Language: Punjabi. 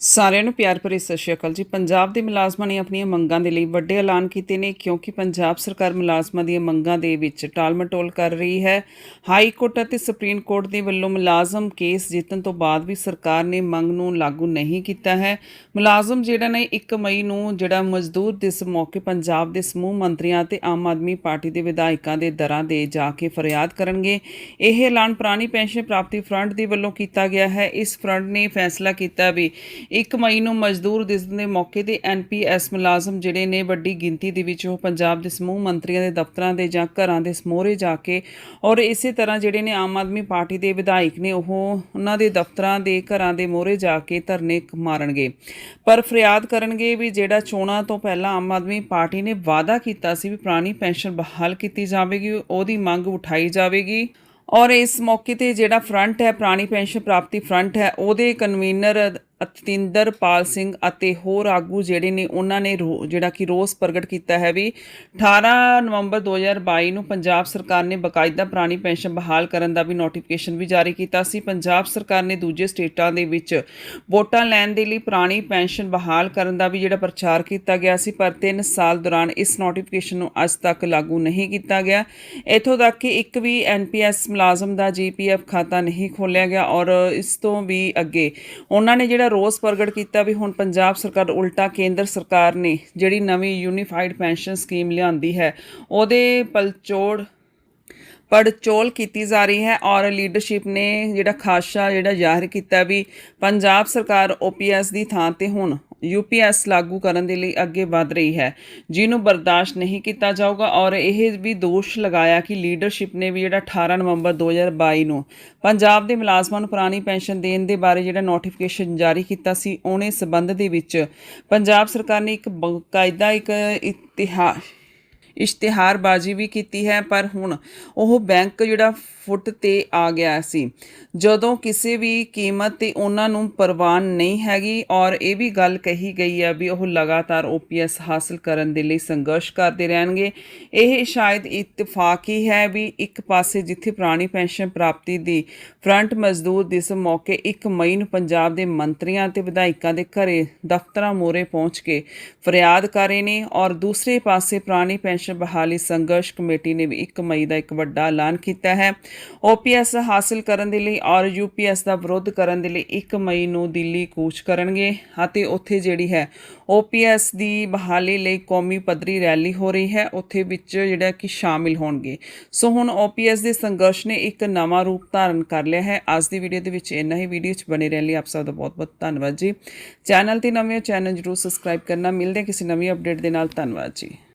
ਸਾਰਿਆਂ ਨੂੰ ਪਿਆਰ ਭਰੀ ਸਤਿ ਸ਼੍ਰੀ ਅਕਾਲ ਜੀ। ਪੰਜਾਬ ਦੇ ਮੁਲਾਜ਼ਮਾਂ ਨੇ ਆਪਣੀਆਂ ਮੰਗਾਂ ਦੇ ਲਈ ਵੱਡੇ ਐਲਾਨ ਕੀਤੇ ਨੇ ਕਿਉਂਕਿ ਪੰਜਾਬ ਸਰਕਾਰ ਮੁਲਾਜ਼ਮਾਂ ਦੀਆਂ ਮੰਗਾਂ ਦੇ ਵਿੱਚ ਟਾਲਮਟੋਲ ਕਰ ਰਹੀ ਹੈ। ਹਾਈ ਕੋਰਟ ਅਤੇ ਸੁਪਰੀਮ ਕੋਰਟ ਦੇ ਵੱਲੋਂ ਮੁਲਾਜ਼ਮ ਕੇਸ ਜਿੱਤਣ ਤੋਂ ਬਾਅਦ ਵੀ ਸਰਕਾਰ ਨੇ ਮੰਗ ਨੂੰ ਲਾਗੂ ਨਹੀਂ ਕੀਤਾ ਹੈ। ਮੁਲਾਜ਼ਮ ਜਿਹੜਾ ਨੇ 1 ਮਈ ਨੂੰ ਜਿਹੜਾ ਮਜ਼ਦੂਰ ਦਿਵਸ ਮੌਕੇ ਪੰਜਾਬ ਦੇ ਸਮੂਹ ਮੰਤਰੀਆਂ ਅਤੇ ਆਮ ਆਦਮੀ ਪਾਰਟੀ ਦੇ ਵਿਧਾਇਕਾਂ ਦੇ ਦਰਾਂ ਦੇ ਜਾ ਕੇ ਫਰਿਆਦ ਕਰਨਗੇ। ਇਹ ਐਲਾਨ ਪੁਰਾਣੀ ਪੈਨਸ਼ਨ ਪ੍ਰਾਪਤੀ ਫਰੰਟ ਦੇ ਵੱਲੋਂ ਕੀਤਾ ਗਿਆ ਹੈ। ਇਸ ਫਰੰਟ ਨੇ ਫੈਸਲਾ ਕੀਤਾ ਵੀ 1 ਮਈ ਨੂੰ ਮਜ਼ਦੂਰ ਦਿਵਸ ਦੇ ਮੌਕੇ ਤੇ ਐਨਪੀਐਸ ਮੁਲਾਜ਼ਮ ਜਿਹੜੇ ਨੇ ਵੱਡੀ ਗਿਣਤੀ ਦੇ ਵਿੱਚ ਉਹ ਪੰਜਾਬ ਦੇ ਸਮੂਹ ਮੰਤਰੀਆਂ ਦੇ ਦਫ਼ਤਰਾਂ ਦੇ ਜਾਂ ਘਰਾਂ ਦੇ ਸਮੋਰੇ ਜਾ ਕੇ ਔਰ ਇਸੇ ਤਰ੍ਹਾਂ ਜਿਹੜੇ ਨੇ ਆਮ ਆਦਮੀ ਪਾਰਟੀ ਦੇ ਵਿਧਾਇਕ ਨੇ ਉਹ ਉਹਨਾਂ ਦੇ ਦਫ਼ਤਰਾਂ ਦੇ ਘਰਾਂ ਦੇ ਮੋਹਰੇ ਜਾ ਕੇ ਧਰਨੇ ਮਾਰਨਗੇ। ਪਰ ਫਰਿਆਦ ਕਰਨਗੇ ਵੀ ਜਿਹੜਾ ਚੋਣਾਂ ਤੋਂ ਪਹਿਲਾਂ ਆਮ ਆਦਮੀ ਪਾਰਟੀ ਨੇ ਵਾਅਦਾ ਕੀਤਾ ਸੀ ਵੀ ਪੁਰਾਣੀ ਪੈਨਸ਼ਨ ਬਹਾਲ ਕੀਤੀ ਜਾਵੇਗੀ, ਉਹਦੀ ਮੰਗ ਉਠਾਈ ਜਾਵੇਗੀ ਔਰ ਇਸ ਮੌਕੇ ਤੇ ਜਿਹੜਾ ਫਰੰਟ ਹੈ, ਪੁਰਾਣੀ ਪੈਨਸ਼ਨ ਪ੍ਰਾਪਤੀ ਫਰੰਟ ਹੈ, ਉਹਦੇ ਕਨਵੀਨਰ ਅਤਿੰਦਰਪਾਲ ਸਿੰਘ ਅਤੇ ਹੋਰ ਆਗੂ ਜਿਹੜੇ ਨੇ, ਉਹਨਾਂ ਨੇ ਰੋ- ਜਿਹੜਾ ਕਿ ਰੋਸ ਪ੍ਰਗਟ ਕੀਤਾ ਹੈ ਵੀ 18 ਨਵੰਬਰ 2022 ਨੂੰ ਪੰਜਾਬ ਸਰਕਾਰ ਨੇ ਬਕਾਇਦਾ ਪੁਰਾਣੀ ਪੈਨਸ਼ਨ ਬਹਾਲ ਕਰਨ ਦਾ ਵੀ ਨੋਟੀਫਿਕੇਸ਼ਨ ਵੀ ਜਾਰੀ ਕੀਤਾ ਸੀ। ਪੰਜਾਬ ਸਰਕਾਰ ਨੇ ਦੂਜੇ ਸਟੇਟਾਂ ਦੇ ਵਿੱਚ ਵੋਟਾਂ ਲੈਣ ਦੇ ਲਈ ਪੁਰਾਣੀ ਪੈਨਸ਼ਨ ਬਹਾਲ ਕਰਨ ਦਾ ਵੀ ਜਿਹੜਾ ਪ੍ਰਚਾਰ ਕੀਤਾ ਗਿਆ ਸੀ, ਪਰ 3 ਸਾਲ ਦੌਰਾਨ ਇਸ ਨੋਟੀਫਿਕੇਸ਼ਨ ਨੂੰ ਅੱਜ ਤੱਕ ਲਾਗੂ ਨਹੀਂ ਕੀਤਾ ਗਿਆ। ਇਥੋਂ ਤੱਕ ਕਿ ਇੱਕ ਵੀ ਐਨਪੀਐਸ ਮੁਲਾਜ਼ਮ ਦਾ ਜੀਪੀਐਫ ਖਾਤਾ ਨਹੀਂ ਖੋਲ੍ਹਿਆ ਗਿਆ ਔਰ ਇਸ ਤੋਂ ਵੀ ਅੱਗੇ ਉਹਨਾਂ ਨੇ ਜਿਹੜਾ ਰੋਸ ਪ੍ਰਗਟ ਕੀਤਾ ਵੀ ਹੁਣ ਪੰਜਾਬ ਸਰਕਾਰ, ਉਲਟਾ ਕੇਂਦਰ ਸਰਕਾਰ ਨੇ ਜਿਹੜੀ ਨਵੀਂ ਯੂਨੀਫਾਈਡ ਪੈਨਸ਼ਨ ਸਕੀਮ ਲਿਆਂਦੀ ਹੈ, ਉਹਦੇ ਪਲਚੋੜ, ਪੜਚੋਲ ਕੀਤੀ ਜਾ ਰਹੀ ਹੈ ਔਰ ਲੀਡਰਸ਼ਿਪ ਨੇ ਜਿਹੜਾ ਖਾਸਾ ਜਿਹੜਾ ਜ਼ਾਹਿਰ ਕੀਤਾ ਵੀ ਪੰਜਾਬ ਸਰਕਾਰ ਓਪੀਐਸ ਦੀ ਥਾਂ ਤੇ ਹੁਣ ਯੂਪੀਐਸ ਲਾਗੂ ਕਰਨ ਦੇ ਲਈ ਅੱਗੇ ਵਧ ਰਹੀ ਹੈ। ਜਿਹਨੂੰ ਬਰਦਾਸ਼ਤ ਨਹੀਂ ਕੀਤਾ ਜਾਊਗਾ ਔਰ ਇਹ ਵੀ ਦੋਸ਼ ਲਗਾਇਆ ਕਿ ਲੀਡਰਸ਼ਿਪ ਨੇ ਵੀ ਜਿਹੜਾ 18 ਨਵੰਬਰ 2022 ਨੂੰ ਪੰਜਾਬ ਦੇ ਮੁਲਾਜ਼ਮਾਂ ਨੂੰ ਪੁਰਾਣੀ ਪੈਨਸ਼ਨ ਦੇਣ ਦੇ ਬਾਰੇ ਜਿਹੜਾ ਨੋਟੀਫਿਕੇਸ਼ਨ ਜਾਰੀ ਕੀਤਾ ਸੀ, ਉਹਨੇ ਸਬੰਧ ਦੇ ਵਿੱਚ ਪੰਜਾਬ ਸਰਕਾਰ ਨੇ ਇੱਕ ਬਕਾਇਦਾ ਇੱਕ ਇਤਿਹਾਸ ਇਸ਼ਤਿਹਾਰਬਾਜ਼ੀ ਵੀ ਕੀਤੀ ਹੈ, ਪਰ ਹੁਣ ਉਹ ਬੈਂਕ ਜਿਹੜਾ ਫੁੱਟ ਤੇ ਆ ਗਿਆ ਸੀ। ਜਦੋਂ ਕਿਸੇ ਵੀ ਕੀਮਤ ਤੇ ਉਹਨਾਂ ਨੂੰ ਪ੍ਰਵਾਨ ਨਹੀਂ ਹੈਗੀ ਔਰ ਇਹ ਵੀ ਗੱਲ ਕਹੀ ਗਈ ਹੈ ਵੀ ਉਹ ਲਗਾਤਾਰ ਓਪੀਐਸ ਹਾਸਲ ਕਰਨ ਦੇ ਲਈ ਸੰਘਰਸ਼ ਕਰਦੇ ਰਹਿਣਗੇ, ਇਹ ਸ਼ਾਇਦ ਇਤਫਾਕ ਹੀ ਹੈ ਵੀ ਇੱਕ ਪਾਸੇ ਜਿੱਥੇ ਪੁਰਾਣੀ ਪੈਨਸ਼ਨ ਪ੍ਰਾਪਤੀ ਦੀ ਫਰੰਟ ਮਜ਼ਦੂਰ ਦਿਵਸ ਮੌਕੇ 1 ਮਈ ਨੂੰ ਪੰਜਾਬ ਦੇ ਮੰਤਰੀਆਂ ਤੇ ਵਿਧਾਇਕਾਂ ਦੇ ਘਰੇ ਦਫ਼ਤਰਾਂ ਮੋਰੇ ਪਹੁੰਚ ਕੇ ਫਰਿਆਦ ਕਰ ਰਹੇ ਨੇ ਔਰ ਦੂਸਰੇ ਪਾਸੇ ਪੁਰਾਣੀ ਪੈਨਸ਼ਨ ਬਹਾਲੀ ਸੰਘਰਸ਼ ਕਮੇਟੀ ਨੇ ਵੀ 1 ਮਈ ਦਾ ਇੱਕ ਵੱਡਾ ਐਲਾਨ ਕੀਤਾ ਹੈ। ਓਪੀਐਸ ਹਾਸਲ ਕਰਨ ਦੇ ਲਈ ਔਰ ਯੂਪੀਐਸ ਦਾ ਵਿਰੋਧ ਕਰਨ ਦੇ ਲਈ 1 ਮਈ ਨੂੰ ਦਿੱਲੀ ਕੂਚ ਕਰਨਗੇ ਅਤੇ ਉੱਥੇ ਜਿਹੜੀ ਹੈ ਓਪੀਐਸ ਦੀ ਬਹਾਲੀ ਲਈ ਕੌਮੀ ਪੱਧਰੀ ਰੈਲੀ ਹੋ ਰਹੀ ਹੈ, ਉੱਥੇ ਵਿੱਚ ਜਿਹੜਾ ਕਿ ਸ਼ਾਮਿਲ ਹੋਣਗੇ। ਸੋ ਹੁਣ ਓਪੀਐਸ ਦੇ ਸੰਘਰਸ਼ ਨੇ ਇੱਕ ਨਵਾਂ ਰੂਪ ਧਾਰਨ ਕਰ ਲਿਆ ਹੈ। ਅੱਜ ਦੀ ਵੀਡੀਓ ਦੇ ਵਿੱਚ ਇੰਨਾ ਹੀ। ਵੀਡੀਓ 'ਚ ਬਣੇ ਰਹਿਣ ਲਈ ਆਪ ਸਭ ਦਾ ਬਹੁਤ ਬਹੁਤ ਧੰਨਵਾਦ ਜੀ। ਚੈਨਲ ਤੇ ਨਵੇਂ ਚੈਨਲ ਜਰੂਰ ਸਬਸਕ੍ਰਾਈਬ ਕਰਨਾ। ਮਿਲਦੇ ਕਿਸੇ ਨਵੀਂ ਅਪਡੇਟ ਦੇ ਨਾਲ। ਧੰਨਵਾਦ ਜੀ।